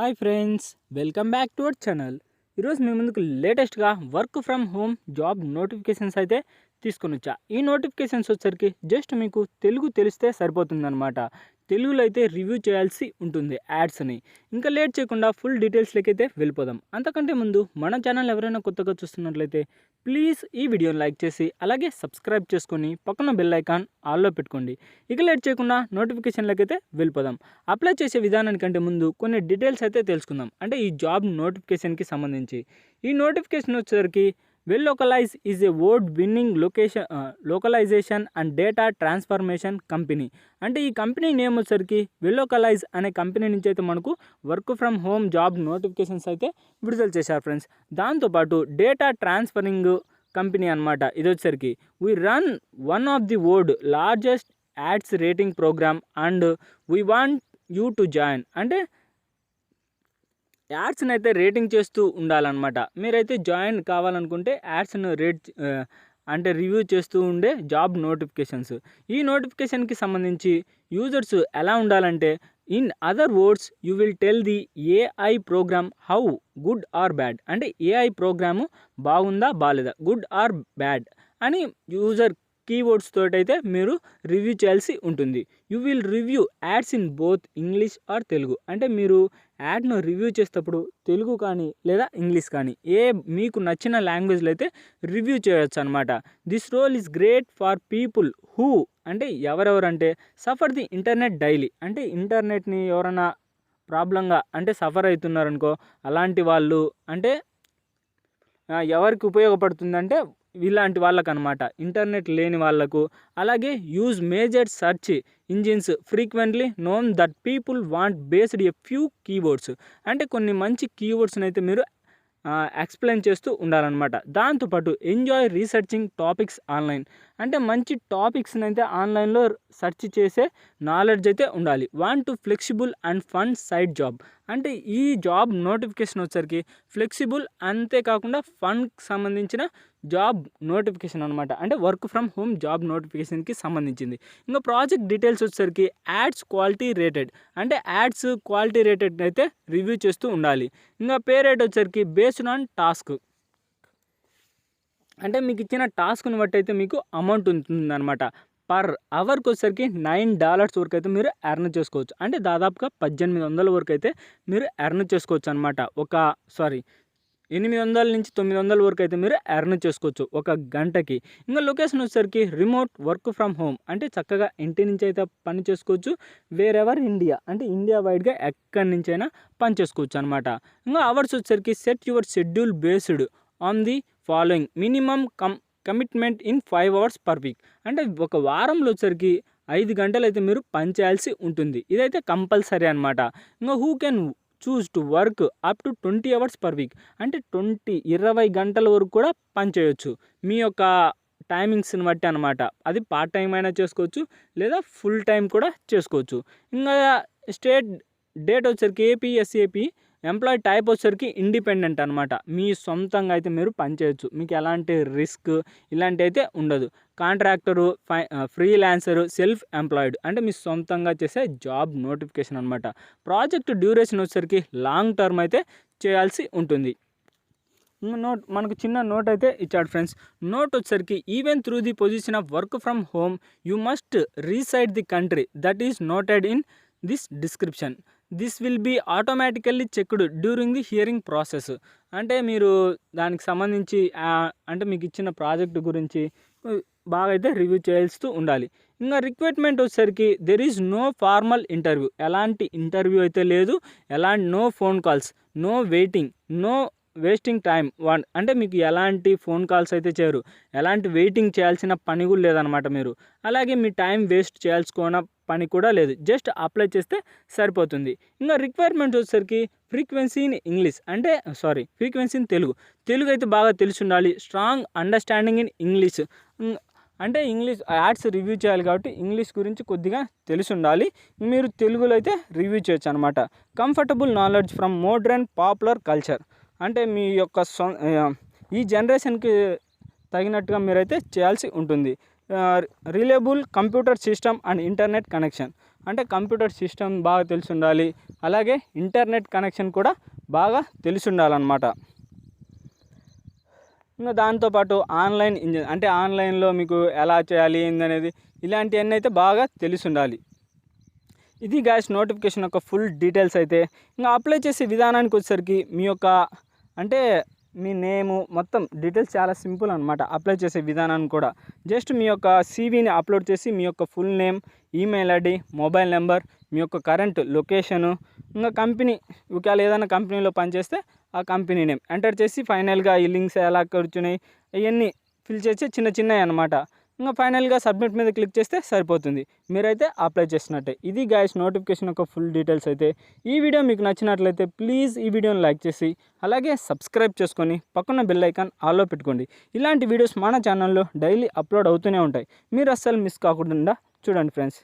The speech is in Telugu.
Hi friends welcome back to our channel. ఈరోజు మీ ముందుకు లేటెస్ట్గా work from home job notifications అయితే తీసుకొని వచ్చా ఈ నోటిఫికేషన్స్ వచ్చరికి జస్ట్ మీకు తెలుగు తెలిస్తే సరిపోతుందన్నమాట. తెలుగులో అయితే రివ్యూ చేయాల్సి ఉంటుంది యాడ్స్ని. ఇంకా లేట్ చేయకుండా ఫుల్ డీటెయిల్స్లోకి అయితే వెళ్ళిపోదాం. అంతకంటే ముందు మన ఛానల్ ఎవరైనా కొత్తగా చూస్తున్నట్లయితే ప్లీజ్ ఈ వీడియోని లైక్ చేసి అలాగే సబ్స్క్రైబ్ చేసుకొని పక్కన బెల్ ఐకాన్ ఆల్లో పెట్టుకోండి. ఇక లేట్ చేయకుండా నోటిఫికేషన్లకి అయితే వెళ్ళిపోదాం. అప్లై చేసే విధానానికంటే ముందు కొన్ని డీటెయిల్స్ అయితే తెలుసుకుందాం. అంటే ఈ జాబ్ నోటిఫికేషన్కి సంబంధించి. ఈ నోటిఫికేషన్ వచ్చేసరికి Welocalize is award winning location localization and data transformation company అంటే ఈ కంపెనీ నేమ్ వచ్చేసరికి వెల్ లోకలైజ్ అనే కంపెనీ నుంచి అయితే మనకు work from home job notifications అయితే విడుదల చేశారు ఫ్రెండ్స్ దాంతోపాటు డేటా ట్రాన్స్ఫరింగ్ కంపెనీ అనమాట ఇది వచ్చేసరికి we run one of the world largest ads rating program and we want you to join అంటే యాడ్స్ని అయితే రేటింగ్ చేస్తూ ఉండాలన్నమాట. మీరైతే జాయిన్ కావాలనుకుంటే యాడ్స్ను రేట్ అంటే రివ్యూ చేస్తూ ఉండే జాబ్ నోటిఫికేషన్స్. ఈ నోటిఫికేషన్కి సంబంధించి యూజర్స్ ఎలా ఉండాలంటే in other words you will tell the AI program how good or bad. అంటే ఏఐ ప్రోగ్రాము బాగుందా బాగాలేదా గుడ్ ఆర్ బ్యాడ్ అని యూజర్ కీవర్డ్స్ తోటైతే మీరు రివ్యూ చేయాల్సి ఉంటుంది. You will review ads in both English or Telugu అంటే మీరు యాడ్ను రివ్యూ చేసేటప్పుడు తెలుగు కానీ లేదా ఇంగ్లీష్ కానీ ఏ మీకు నచ్చిన లాంగ్వేజ్లో అయితే రివ్యూ చేయొచ్చు అనమాట this role is great for people who అంటే ఎవరెవరంటే సఫర్ ది ఇంటర్నెట్ డైలీ అంటే ఇంటర్నెట్ని ఎవరైనా ప్రాబ్లంగా అంటే సఫర్ అవుతున్నారనుకో అలాంటి వాళ్ళు అంటే ఎవరికి ఉపయోగపడుతుందంటే ఇలాంటి వాళ్ళకు అనమాట ఇంటర్నెట్ లేని వాళ్ళకు. అలాగే use major search engines frequently known that people want based a few keywords. అంటే కొన్ని మంచి కీవర్డ్స్ని అయితే మీరు ఎక్స్ప్లెయిన్ చేస్తూ ఉండాలన్నమాట. దాంతోపాటు ఎంజాయ్ రీసెర్చింగ్ టాపిక్స్ ఆన్లైన్. అంటే మంచి టాపిక్స్ని అయితే ఆన్లైన్లో సెర్చ్ చేసే నాలెడ్జ్ అయితే ఉండాలి. Want to flexible and fun side job. అంటే ఈ జాబ్ నోటిఫికేషన్ వచ్చరికి ఫ్లెక్సిబుల్ అంతేకాకుండా ఫండ్కి సంబంధించిన జాబ్ నోటిఫికేషన్ అనమాట అంటే వర్క్ ఫ్రమ్ హోమ్ జాబ్ నోటిఫికేషన్కి సంబంధించింది. ఇంకా ప్రాజెక్ట్ డీటెయిల్స్ వచ్చేసరికి యాడ్స్ క్వాలిటీ రేటెడ్. అంటే యాడ్స్ క్వాలిటీ రేటెడ్ అయితే రివ్యూ చేస్తూ ఉండాలి. ఇంకా పే రేట్ వచ్చేసరికి బేస్డ్ ఆన్ టాస్క్. అంటే మీకు ఇచ్చిన టాస్క్ని బట్టి అయితే మీకు అమౌంట్ ఉంటుందన్నమాట. పర్ అవర్కి వచ్చేసరికి నైన్ డాలర్స్ వరకు అయితే మీరు ఎర్న్ చేసుకోవచ్చు. అంటే దాదాపుగా పద్దెనిమిది వందల వరకు అయితే మీరు ఎర్న్ చేసుకోవచ్చు అనమాట ఒక సారీ ఎనిమిది వందల నుంచి తొమ్మిది వందల వరకు అయితే మీరు ఎర్న్ చేసుకోవచ్చు ఒక గంటకి. ఇంకా లొకేషన్ వచ్చేసరికి రిమోట్ వర్క్ ఫ్రమ్ హోమ్ అంటే చక్కగా ఇంటి నుంచి అయితే పని చేసుకోవచ్చు. వేరెవర్ ఇండియా అంటే ఇండియా వైడ్గా ఎక్కడి నుంచైనా పని చేసుకోవచ్చు అనమాట ఇంకా అవర్స్ వచ్చేసరికి set your schedule based. On the following minimum come commitment in five hours per week అంటే ఒక వారంలో వచ్చరికి ఐదు గంటలు అయితే మీరు పని చేయాల్సి ఉంటుంది. ఇదైతే కంపల్సరీ అనమాట ఇంకా who can choose to work up to twenty hours per week అంటే ట్వంటీ ఇరవై గంటల వరకు కూడా పని చేయొచ్చు. మీ యొక్క టైమింగ్స్ని బట్టి అనమాట అది పార్ట్ టైం అయినా చేసుకోవచ్చు లేదా ఫుల్ టైం కూడా చేసుకోవచ్చు. ఇంకా స్టేట్ డేట్ వచ్చరికి ఏపీఎస్ఏపీ ఎంప్లాయీ టైప్ వచ్చేసరికి ఇండిపెండెంట్ అనమాట మీ సొంతంగా అయితే మీరు పనిచేయచ్చు. మీకు ఎలాంటి రిస్క్ ఇలాంటి అయితే ఉండదు. కాంట్రాక్టరు ఫై ఫ్రీలాన్సరు సెల్ఫ్ ఎంప్లాయిడ్ అంటే మీ సొంతంగా చేసే జాబ్ నోటిఫికేషన్ అనమాట ప్రాజెక్ట్ డ్యూరేషన్ వచ్చేసరికి లాంగ్ టర్మ్ అయితే చేయాల్సి ఉంటుంది. నోట్ మనకు చిన్న నోట్ అయితే ఇచ్చాడు ఫ్రెండ్స్ నోట్ వచ్చేసరికి even through the position of work from home you must reside the country that is noted in this description this will be automatically checked during the hiring process. అంటే మీరు దానికి సంబంధించి అంటే మీకు ఇచ్చిన ప్రాజెక్ట్ గురించి బాగా అయితే రివ్యూ చేస్తూ ఉండాలి. ఇంకా రిక్వైర్మెంట్ వచ్చేసరికి there is no formal interview ఎలాంటి ఇంటర్వ్యూ అయితే లేదు. ఎలాంటి no phone calls no waiting no wasting time one అంటే మీకు ఎలాంటి ఫోన్ కాల్స్ అయితే చేయరు. ఎలాంటి వెయిటింగ్ చేయాల్సిన పని కూడా లేదనమాట మీరు. అలాగే మీ టైం వేస్ట్ చేయాల్సుకోన పని కూడా లేదు. జస్ట్ అప్లై చేస్తే సరిపోతుంది. ఇంకా రిక్వైర్మెంట్ వచ్చేసరికి ఫ్రీక్వెన్సీ ఇన్ ఇంగ్లీష్ అంటే sorry frequency in Telugu. Telugu అయితే బాగా తెలిసి ఉండాలి స్ట్రాంగ్ అండర్స్టాండింగ్ ఇన్ ఇంగ్లీష్ అంటే ఇంగ్లీష్ యాడ్స్ రివ్యూ చేయాలి కాబట్టి ఇంగ్లీష్ గురించి కొద్దిగా తెలిసి ఉండాలి మీరు తెలుగులో అయితే రివ్యూ చేయొచ్చు అనమాట comfortable knowledge from modern popular culture అంటే మీ యొక్క సొ ఈ జనరేషన్కి తగినట్టుగా మీరైతే చేయాల్సి ఉంటుంది. Reliable computer system and internet connection. అంటే కంప్యూటర్ సిస్టమ్ బాగా తెలిసి ఉండాలి అలాగే ఇంటర్నెట్ కనెక్షన్ కూడా బాగా తెలిసి ఉండాలన్నమాట ఇంకా దాంతోపాటు ఆన్లైన్ ఇంజన్ అంటే ఆన్లైన్లో మీకు ఎలా చేయాలి ఏందనేది ఇలాంటివన్నీ అయితే బాగా తెలిసి ఉండాలి ఇది గ్యాస్ నోటిఫికేషన్ యొక్క ఫుల్ డీటెయిల్స్ అయితే. ఇంకా అప్లై చేసే విధానానికి వచ్చేసరికి మీ యొక్క అంటే మీ నేము మొత్తం డీటెయిల్స్ చాలా సింపుల్ అనమాట అప్లై చేసే విధానాన్ని కూడా. జస్ట్ మీ యొక్క సీవీని అప్లోడ్ చేసి మీ యొక్క full name email ID mobile number మీ యొక్క కరెంట్ లొకేషను ఇంకా కంపెనీ ఒకవేళ ఏదైనా కంపెనీలో పనిచేస్తే ఆ కంపెనీ నేమ్. ఎంటర్ చేసి ఫైనల్గా ఈ లింక్స్ ఎలా కూర్చున్నాయి అవన్నీ ఫిల్ చేసి చిన్న చిన్నవి అనమాట ఇంకా ఫైనల్గా సబ్మిట్ మీద క్లిక్ చేస్తే సరిపోతుంది. మీరైతే అప్లై చేసినట్టే ఇది గాయస్ నోటిఫికేషన్ యొక్క ఫుల్ డీటెయిల్స్ అయితే. ఈ వీడియో మీకు నచ్చినట్లయితే ప్లీజ్ ఈ వీడియోని లైక్ చేసి అలాగే సబ్స్క్రైబ్ చేసుకొని పక్కన బెల్ ఐకాన్ ఆల్లో పెట్టుకోండి. ఇలాంటి వీడియోస్ మన ఛానల్లో డైలీ అప్లోడ్ అవుతూనే ఉంటాయి. మీరు అస్సలు మిస్ కాకుండా చూడండి ఫ్రెండ్స్